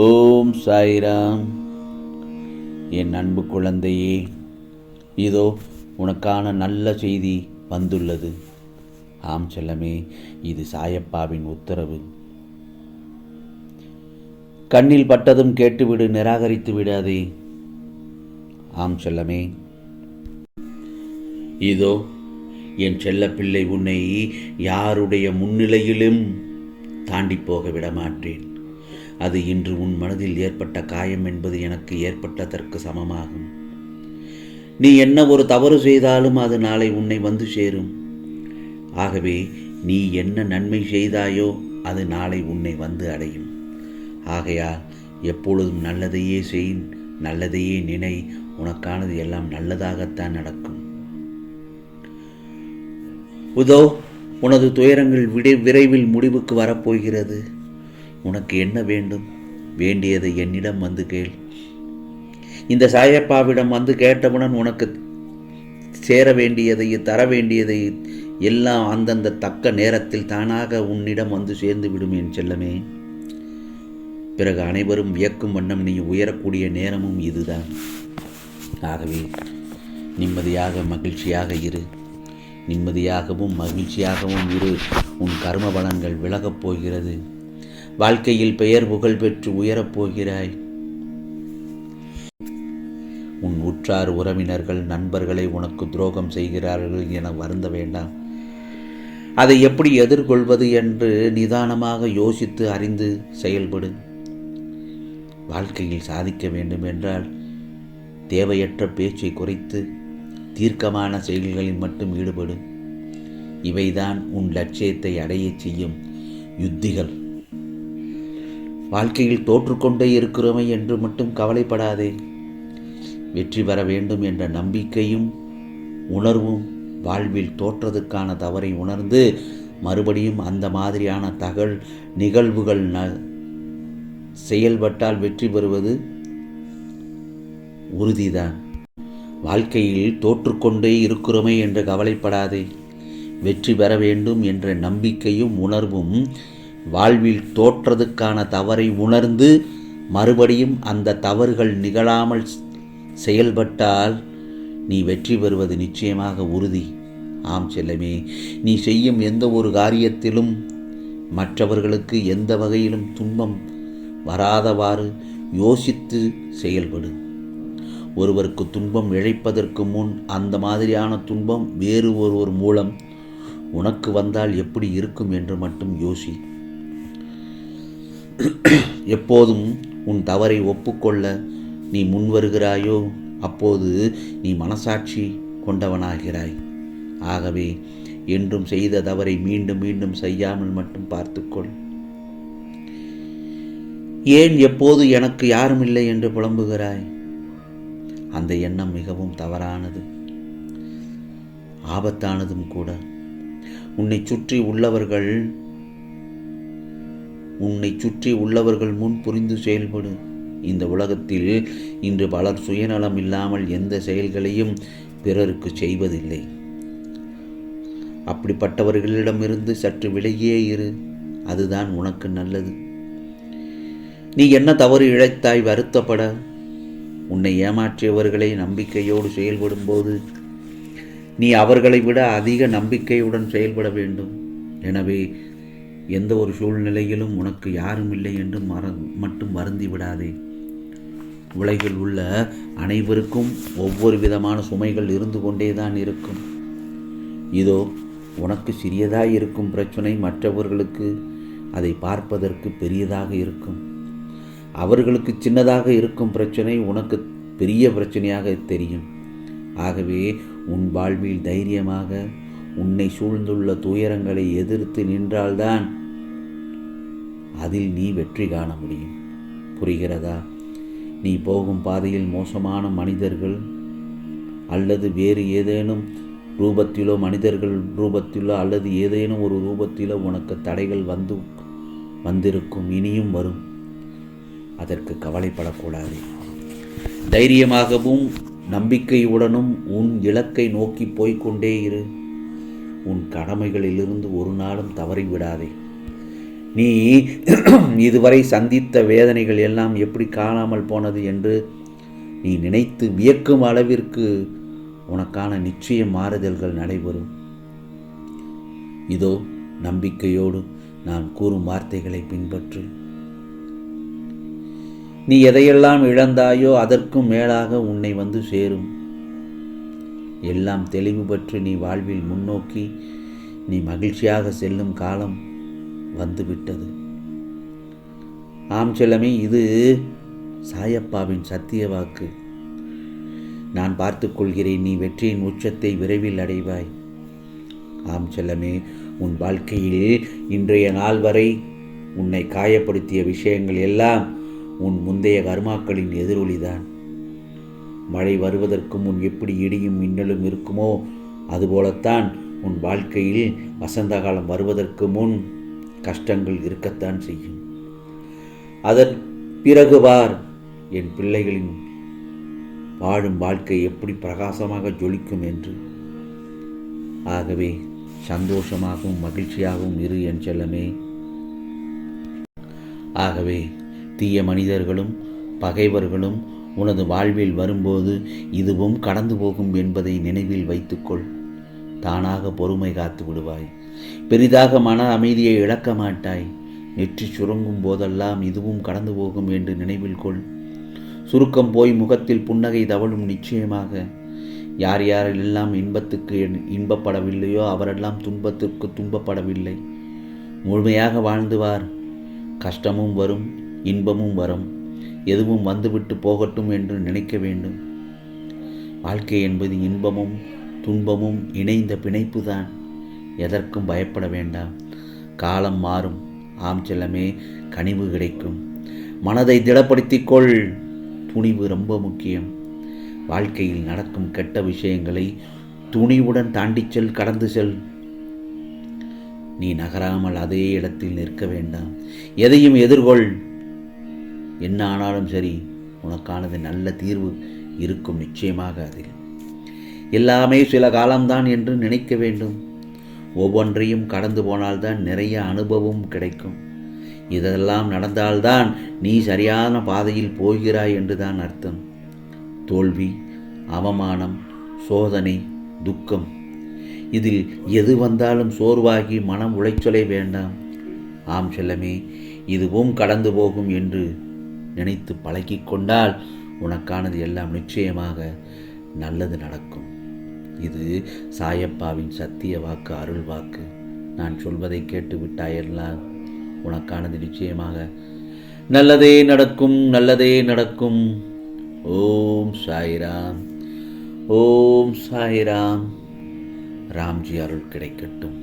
ஓம் சாய்ராம். என் அன்பு குழந்தையே இதோ உனக்கான நல்ல செய்தி வந்துள்ளது. ஆம் செல்லமே இது சாயப்பாவின் உத்தரவு. கண்ணில் பட்டதும் கேட்டுவிடு நிராகரித்து விடாதே. ஆம் செல்லமே இதோ என் செல்லப்பிள்ளை உன்னை யாருடைய முன்னிலையிலும் தாண்டி போக விடமாட்டேன். அது இன்று உன் மனதில் ஏற்பட்ட காயம் என்பது எனக்கு ஏற்பட்டதற்கு சமமாகும். நீ என்ன ஒரு தவறு செய்தாலும் அது நாளை உன்னை வந்து சேரும். ஆகவே நீ என்ன நன்மை செய்தாயோ அது நாளை உன்னை வந்து அடையும். ஆகையால் எப்பொழுதும் நல்லதையே செய் நல்லதையே நினை உனக்கானது எல்லாம் நல்லதாகத்தான் நடக்கும். உதோ உனது துயரங்கள் விடை விரைவில் முடிவுக்கு வரப்போகிறது. உனக்கு என்ன வேண்டும்? வேண்டியதை என்னிடம் வந்து கேள். இந்த சாயப்பாவிடம் வந்து கேட்டவுடன் உனக்கு சேர வேண்டியதை தர வேண்டியதை எல்லாம் அந்தந்த தக்க நேரத்தில் தானாக உன்னிடம் வந்து சேர்ந்து விடும் என் செல்லமே. பிறகு அனைவரும் வியக்கும் வண்ணம் நீ உயரக்கூடிய நேரமும் இதுதான். ஆகவே நிம்மதியாக மகிழ்ச்சியாக இரு. நிம்மதியாகவும் மகிழ்ச்சியாகவும் இரு. உன் கர்ம பலன்கள் விலகப் போகிறது. வாழ்க்கையில் பெயர் புகழ் பெற்று உயரப் போகிறாய். உன் உற்றார் உறவினர்கள் நண்பர்களை உனக்கு துரோகம் செய்கிறார்கள் என வருந்த வேண்டாம். அதை எப்படி எதிர்கொள்வது என்று நிதானமாக யோசித்து அறிந்து செயல்படு. வாழ்க்கையில் சாதிக்க வேண்டும் என்றால் தேவையற்ற பேச்சை குறைத்து தீர்க்கமான செயல்களில் மட்டும் ஈடுபடும் இவைதான் உன் லட்சியத்தை அடையச் செய்யும் யுத்திகள். வாழ்க்கையில் தோற்றுக்கொண்டே இருக்கிறோமே என்று மட்டும் கவலைப்படாதே. வெற்றி பெற வேண்டும் என்ற நம்பிக்கையும் உணர்வும் வாழ்வில் தோற்றதுக்கான தவறை உணர்ந்து மறுபடியும் அந்த மாதிரியான தகவல் நிகழ்வுகள் ந செயல்பட்டால் வெற்றி பெறுவது உறுதிதான். வாழ்க்கையில் தோற்றுக்கொண்டே இருக்கிறோமே என்று கவலைப்படாதே. வெற்றி பெற வேண்டும் என்ற நம்பிக்கையும் உணர்வும் வாழ்வில் தோற்றதுக்கான தவறை உணர்ந்து மறுபடியும் அந்த தவறுகள் நிகழாமல் செயல்பட்டால் நீ வெற்றி பெறுவது நிச்சயமாக உறுதி. ஆம் செல்லமே நீ செய்யும் எந்த ஒரு காரியத்திலும் மற்றவர்களுக்கு எந்த வகையிலும் துன்பம் வராதவாறு யோசித்து செயல்படு. ஒருவருக்கு துன்பம் இழைப்பதற்கு முன் அந்த மாதிரியான துன்பம் வேறு ஒருவர் மூலம் உனக்கு வந்தால் எப்படி இருக்கும் என்று மட்டும் யோசி. எப்போதும் உன் தவறை ஒப்புக்கொள்ள நீ முன் வருகிறாயோ அப்போது நீ மனசாட்சி கொண்டவனாகிறாய். ஆகவே என்றும் செய்த தவறை மீண்டும் மீண்டும் செய்யாமல் மட்டும் பார்த்துக்கொள். ஏன் எப்போது எனக்கு யாரும் இல்லை என்று புலம்புகிறாய்? அந்த எண்ணம் மிகவும் தவறானது. ஆபத்தானதும் கூட. உன்னை சுற்றி உள்ளவர்கள் உன்னை சுற்றி உள்ளவர்கள் முன் புரிந்து செயல்படு. இந்த உலகத்தில் இன்று பலர் சுயநலம் இல்லாமல் எந்த செயல்களையும் பிறருக்கு செய்வதில்லை. அப்படிப்பட்டவர்களிடமிருந்து சற்று விலகியே இரு. அதுதான் உனக்கு நல்லது. நீ என்ன தவறு இழைத்தாய் வருத்தப்பட. உன்னை ஏமாற்றியவர்களை நம்பிக்கையோடு செயல்படும்போது நீ அவர்களை விட அதிக நம்பிக்கையுடன் செயல்பட வேண்டும். எனவே எந்த ஒரு சூழ்நிலையிலும் உனக்கு யாரும் இல்லை என்று மற மட்டும் வருந்தி விடாதே. உலகில் உள்ள அனைவருக்கும் ஒவ்வொரு விதமான சுமைகள் இருந்து கொண்டே தான் இருக்கும். இதோ உனக்கு சிறியதாக இருக்கும் பிரச்சனை மற்றவர்களுக்கு அதை பார்ப்பதற்கு பெரியதாக இருக்கும். அவர்களுக்கு சின்னதாக இருக்கும் பிரச்சனை உனக்கு பெரிய பிரச்சனையாக தெரியும். ஆகவே உன் வாழ்வில் தைரியமாக உன்னை சூழ்ந்துள்ள துயரங்களை எதிர்த்து நின்றால்தான் அதில் நீ வெற்றி காண முடியும். புரிகிறதா? நீ போகும் பாதையில் மோசமான மனிதர்கள் அல்லது வேறு ஏதேனும் ரூபத்திலோ மனிதர்கள் ரூபத்திலோ அல்லது ஏதேனும் ஒரு ரூபத்திலோ உனக்கு தடைகள் வந்து வந்திருக்கும் இனியும் வரும். அதற்கு கவலைப்படக்கூடாது. தைரியமாகவும் நம்பிக்கையுடனும் உன் இலக்கை நோக்கி போய்க்கொண்டே இரு. உன் கடமைகளிலிருந்து ஒரு நாளும் தவறிவிடாதே. நீ இதுவரை சந்தித்த வேதனைகள் எல்லாம் எப்படி காணாமல் போனது என்று நீ நினைத்து வியக்கும் அளவிற்கு உனக்கான நிச்சய மாறுதல்கள் நடைபெறும். இதோ நம்பிக்கையோடு நான் கூறும் வார்த்தைகளை பின்பற்று. நீ எதையெல்லாம் இழந்தாயோ அதற்கும் மேலாக உன்னை வந்து சேரும். எல்லாம் தெளிவு பற்றி நீ வாழ்வில் முன்னோக்கி நீ மகிழ்ச்சியாக செல்லும் காலம் வந்துவிட்டது. ஆம் செல்லமே இது சாயப்பாவின் சத்திய வாக்கு. நான் பார்த்துக்கொள்கிறேன் நீ வெற்றியின் உச்சத்தை விரைவில் அடைவாய். ஆம் செல்லமே உன் வாழ்க்கையில் இன்றைய நாள் வரை உன்னை காயப்படுத்திய விஷயங்கள் எல்லாம் உன் முந்தைய கர்மாக்களின் எதிரொலிதான். மழை வருவதற்கு முன் எப்படி இடியும் மின்னலும் இருக்குமோ அதுபோலத்தான் உன் வாழ்க்கையில் வசந்த காலம் வருவதற்கு முன் கஷ்டங்கள் இருக்கத்தான் செய்யும். அதன் பிறகுவார் என் பிள்ளைகளின் வாழும் வாழ்க்கை எப்படி பிரகாசமாக ஜொலிக்கும் என்று. ஆகவே சந்தோஷமாகவும் மகிழ்ச்சியாகவும் இரு என் செல்லமே. ஆகவே தீய மனிதர்களும் பகைவர்களும் உனது வாழ்வில் வரும்போது இதுவும் கடந்து போகும் என்பதை நினைவில் வைத்துக்கொள். தானாக பொறுமை காத்து விடுவாய். பெரிதாக மன அமைதியை இழக்க மாட்டாய். நெற்றி சுருங்கும் போதெல்லாம் இதுவும் கடந்து போகும் என்று நினைவில் கொள். சுருக்கம் போய் முகத்தில் புன்னகை தவழும் நிச்சயமாக. யார் யாரெல்லாம் இன்பத்துக்கு இன்பப்படவில்லையோ அவரெல்லாம் துன்பத்திற்கு துன்பப்படவில்லை. முழுமையாக வாழ்ந்துவார் கஷ்டமும் வரும் இன்பமும் வரும். எதுவும் வந்துவிட்டு போகட்டும் என்று நினைக்க வேண்டும். வாழ்க்கை என்பது இன்பமும் துன்பமும் இணைந்த பிணைப்பு தான் எதற்கும் பயப்பட வேண்டாம். காலம் மாறும். ஆம் செல்லமே கனிவு கிடைக்கும். மனதை திடப்படுத்திக் கொள். துணிவு ரொம்ப முக்கியம். வாழ்க்கையில் நடக்கும் கெட்ட விஷயங்களை துணிவுடன் தாண்டி செல் கடந்து செல். நீ நகராமல் அதே இடத்தில் நிற்க வேண்டாம். எதையும் எதிர்கொள். என்ன ஆனாலும் சரி உனக்கானது நல்ல தீர்வு இருக்கும் நிச்சயமாக அதில். எல்லாமே சில காலம்தான் என்று நினைக்க வேண்டும். ஒவ்வொன்றையும் கடந்து போனால்தான் நிறைய அனுபவம் கிடைக்கும். இதெல்லாம் நடந்தால்தான் நீ சரியான பாதையில் போகிறாய் என்றுதான் அர்த்தம். தோல்வி அவமானம் சோதனை துக்கம். இதில் எது வந்தாலும் சோர்வாகி மனம் உளைச்சலை வேண்டாம். ஆம் செல்லமே இதுவும் கடந்து போகும் என்று நினைத்து பழகிக்கொண்டால் உனக்கானது எல்லாம் நிச்சயமாக நல்லது நடக்கும். இது சாயப்பாவின் சத்திய வாக்கு அருள் வாக்கு. நான் சொல்வதை கேட்டு விட்டாயெல்லாம் உனக்கானது நிச்சயமாக. நல்லதே நடக்கும் நல்லதே நடக்கும். ஓம் சாய்ராம் ஓம் சாய்ராம். ராம்ஜி அருள் கிடைக்கட்டும்.